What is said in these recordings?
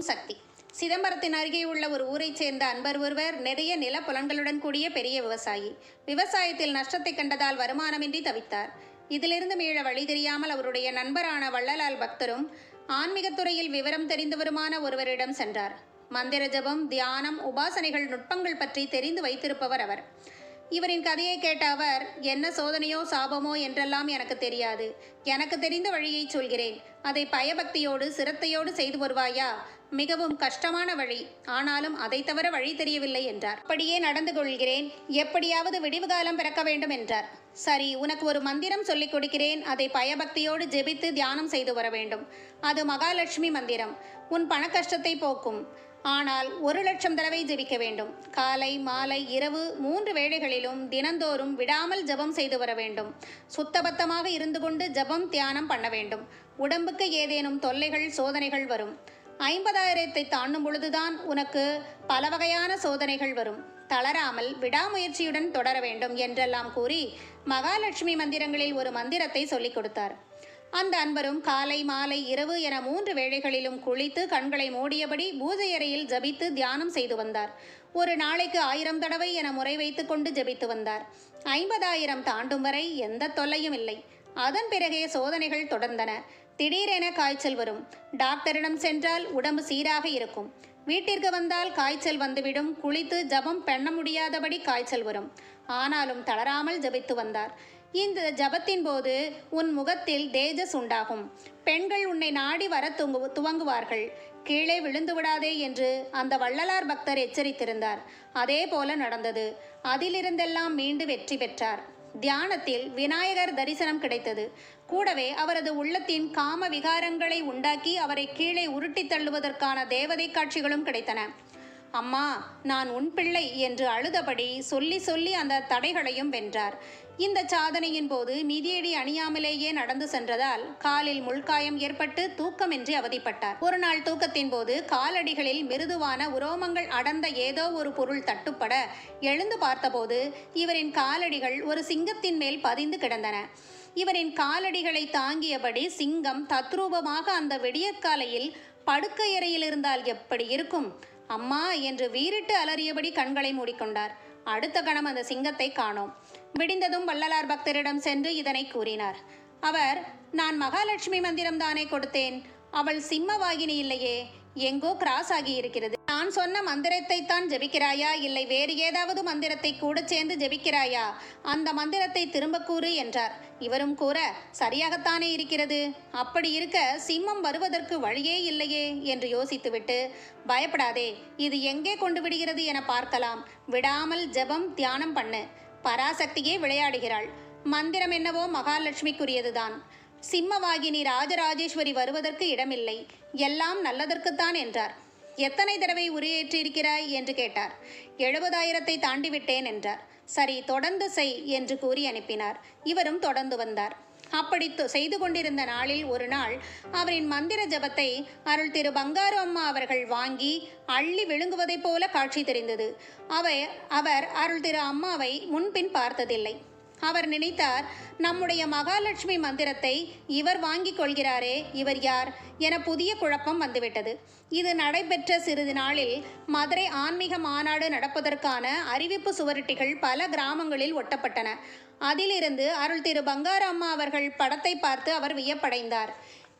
சக்தி. சிதம்பரத்தின் அருகே உள்ள ஒரு ஊரைச் சேர்ந்த அன்பர் ஒருவர் நிறைய நிலப்புலன்களுடன் கூடிய பெரிய விவசாயி. விவசாயத்தில் நஷ்டத்தை கண்டதால் வருமானமின்றி தவித்தார். இதிலிருந்து மீள வழி தெரியாமல் அவருடைய நண்பரான வள்ளலால் பக்தரும் ஆன்மீகத்துறையில் விவரம் தெரிந்தவருமான ஒருவரிடம் சென்றார். மந்திர ஜபம் தியானம் உபாசனைகள் நுட்பங்கள் பற்றி தெரிந்து வைத்திருப்பவர் அவர். இவரின் கதையை கேட்ட அவர் என்ன சோதனையோ சாபமோ என்றெல்லாம் எனக்கு தெரியாது. எனக்கு தெரிந்த வழியை சொல்கிறேன். அதை பயபக்தியோடு சிரத்தையோடு செய்து வருவாயா? மிகவும் கஷ்டமான வழி. ஆனாலும் அதை தவிர வழி தெரியவில்லை என்றார். அப்படியே நடந்து கொள்கிறேன். எப்படியாவது விடிவு காலம் பிறக்க வேண்டும் என்றார். சரி உனக்கு ஒரு மந்திரம் சொல்லிக் கொடுக்கிறேன். அதை பயபக்தியோடு ஜெபித்து தியானம் செய்து வர வேண்டும். அது மகாலட்சுமி மந்திரம். உன் பண கஷ்டத்தை போக்கும். ஆனால் ஒரு லட்சம் தடவை ஜெபிக்க வேண்டும். காலை மாலை இரவு மூன்று வேளைகளிலும் தினந்தோறும் விடாமல் ஜெபம் செய்து வர வேண்டும். சுத்தபத்தமாக இருந்து கொண்டு ஜெபம் தியானம் பண்ண வேண்டும். உடம்புக்கு ஏதேனும் தொல்லைகள் சோதனைகள் வரும். ஐம்பதாயிரத்தை தாண்டும் பொழுதுதான் உனக்கு பல வகையான சோதனைகள் வரும். தளராமல் விடாமுயற்சியுடன் தொடர வேண்டும் என்றெல்லாம் கூறி மகாலட்சுமி மந்திரங்களில் ஒரு மந்திரத்தை சொல்லிக் கொடுத்தார். அந்த அன்பரும் காலை மாலை இரவு என மூன்று வேளைகளிலும் குளித்து கண்களை மூடியபடி பூஜை அறையில் ஜபித்து தியானம் செய்து வந்தார். ஒரு நாளைக்கு ஆயிரம் தடவை என முறை வைத்துக்கொண்டு ஜபித்து வந்தார். ஐம்பதாயிரம் தாண்டும் வரை எந்த தொல்லையும் இல்லை. அதன் பிறகே சோதனைகள் தொடர்ந்தன. திடீரென காய்ச்சல் வரும். டாக்டரிடம் சென்றால் உடம்பு சீராக இருக்கும். வீட்டிற்கு வந்தால் காய்ச்சல் வந்துவிடும். குளித்து ஜபம் பண்ண முடியாதபடி காய்ச்சல் வரும். ஆனாலும் தளராமல் ஜபித்து வந்தார். இந்த ஜபத்தின் போது உன் முகத்தில் தேஜஸ் உண்டாகும். பெண்கள் உன்னை நாடி வர துங்கு துவங்குவார்கள். கீழே விழுந்து விடாதே என்று அந்த வள்ளலார் பக்தர் எச்சரித்திருந்தார். அதே போல நடந்தது. அதிலிருந்தெல்லாம் மீண்டு வெற்றி பெற்றார். தியானத்தில் விநாயகர் தரிசனம் கிடைத்தது. கூடவே அவரது உள்ளத்தின் காம விகாரங்களை உண்டாக்கி அவரை கீழே உருட்டித் தள்ளுவதற்கான தேவதை காட்சிகளும் கிடைத்தன. அம்மா நான் உன் பிள்ளை என்று அழுதபடி சொல்லி சொல்லி அந்த தடைகளையும் வென்றார். இந்த சாதனையின் போது மிதியடி அணியாமலேயே நடந்து சென்றதால் காலில் முள்காயம் ஏற்பட்டு தூக்கமின்றி அவதிப்பட்டார். ஒரு நாள் தூக்கத்தின் போது காலடிகளில் மிருதுவான உரோமங்கள் அடர்ந்த ஏதோ ஒரு பொருள் தட்டுப்பட எழுந்து பார்த்தபோது இவரின் காலடிகள் ஒரு சிங்கத்தின் மேல் பதிந்து கிடந்தன. இவரின் காலடிகளை தாங்கியபடி சிங்கம் தத்ரூபமாக அந்த விடியற்காலையில் படுக்கையறையில் இருந்தால் எப்படி இருக்கும்? அம்மா என்று வீறிட்டு அலறியபடி கண்களை மூடிக்கொண்டார். அடுத்த கணம் அந்த சிங்கத்தை காணோம். விடிந்ததும் வள்ளலார் பக்தரிடம் சென்று இதனை கூறினார். அவர் நான் மகாலட்சுமி மந்திரம் தானே கொடுத்தேன். அவள் சிம்மவாகினி இல்லையே. எங்கோ கிராஸ் ஆகி இருக்கிறது. நான் சொன்ன மந்திரத்தை தான் ஜெபிக்கிறாயா? இல்லை வேறு ஏதாவது மந்திரத்தை கூட சேர்ந்து ஜெபிக்கிறாயா? அந்த மந்திரத்தை திரும்ப கூறு என்றார். இவரும் கூற சரியாகத்தானே இருக்கிறது. அப்படி இருக்க சிம்மம் வருவதற்கு வழியே இல்லையே என்று யோசித்துவிட்டு பயப்படாதே இது எங்கே கொண்டு விடுகிறது என பார்க்கலாம். விடாமல் ஜெபம் தியானம் பண்ணு. பராசக்தியே விளையாடுகிறாள். மந்திரம் என்னவோ மகாலட்சுமிக்குரியதுதான். சிம்மவாகினி ராஜராஜேஸ்வரி வருவதற்கு இடமில்லை. எல்லாம் நல்லதற்குத்தான் என்றார். எத்தனை தடவை உரையேற்றியிருக்கிறாய்? என்று கேட்டார். எழுபதாயிரத்தை தாண்டிவிட்டேன் என்றார். சரி தொடர்ந்து செய் என்று கூறி அனுப்பினார். இவரும் தொடர்ந்து வந்தார். அப்படி தொ- செய்து கொண்டிருந்த நாளில் ஒரு நாள் அவரின் மந்திர ஜபத்தை அருள் திரு பங்காரு அம்மா அவர்கள் வாங்கி அள்ளி விழுங்குவதைப் போல காட்சி தெரிந்தது. அவை அவர் அருள் திரு அம்மாவை முன்பின் பார்த்ததில்லை. அவர் நினைத்தார் நம்முடைய மகாலட்சுமி மந்திரத்தை இவர் வாங்கிக் கொள்கிறாரே இவர் யார்? என புதிய குழப்பம் வந்துவிட்டது. இது நடைபெற்ற சிறிது நாளில் மதுரை ஆன்மீக மாநாடு நடப்பதற்கான அறிவிப்பு சுவரட்டிகள் பல கிராமங்களில் ஒட்டப்பட்டன. அதிலிருந்து அருள் திரு பங்காரம்மா அவர்கள் படத்தை பார்த்து அவர் வியப்படைந்தார்.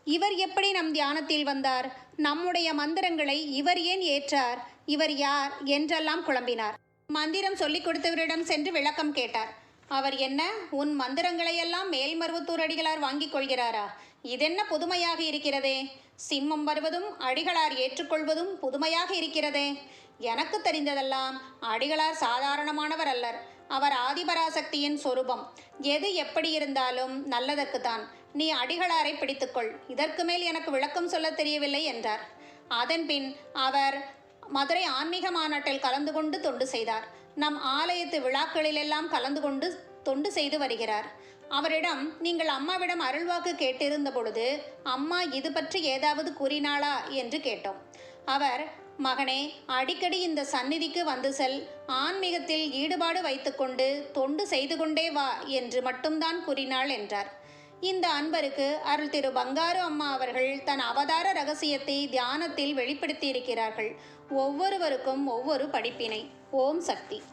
இவர் எப்படி நம் தியானத்தில் வந்தார்? நம்முடைய மந்திரங்களை இவர் ஏன் ஏற்றார்? இவர் யார்? என்றெல்லாம் குழம்பினார். மந்திரம் சொல்லிக் கொடுத்தவரிடம் சென்று விளக்கம் கேட்டார். அவர் என்ன உன் மந்திரங்களையெல்லாம் மேல்மருவத்தூர் அடிகளார் வாங்கிக் கொள்கிறாரா? இதென்ன புதுமையாக இருக்கிறதே? சிம்மம் வருவதும் அடிகளார் ஏற்றுக்கொள்வதும் புதுமையாக இருக்கிறதே. எனக்கு தெரிந்ததெல்லாம் அடிகளார் சாதாரணமானவர் அல்லர். அவர் ஆதிபராசக்தியின் சொரூபம். எது எப்படி இருந்தாலும் நல்லதற்குத்தான். நீ அடிகளாரை பிடித்துக்கொள். இதற்கு மேல் எனக்கு விளக்கம் சொல்ல தெரியவில்லை என்றார். அதன்பின் அவர் மதுரை ஆன்மீக மாநாட்டில் கலந்து கொண்டு தொண்டு செய்தார். நம் ஆலயத்து விழாக்களிலெல்லாம் கலந்து கொண்டு தொண்டு செய்து வருகிறார். அவரிடம் நீங்கள் அம்மாவிடம் அருள்வாக்கு கேட்டிருந்த பொழுது அம்மா இது பற்றி ஏதாவது கூறினாளா? என்று கேட்டோம். அவர் மகனே அடிக்கடி இந்த சந்நிதிக்கு வந்து செல். ஆன்மீகத்தில் ஈடுபாடு வைத்துக்கொண்டு தொண்டு செய்து கொண்டே வா என்று மட்டும்தான் கூறினாள் என்றார். இந்த அன்பருக்கு அருள் திரு பங்காரு அம்மா அவர்கள் தன் அவதார ரகசியத்தை தியானத்தில் வெளிப்படுத்தியிருக்கிறார்கள். ஒவ்வொருவருக்கும் ஒவ்வொரு படிப்பினை. ஓம் சக்தி.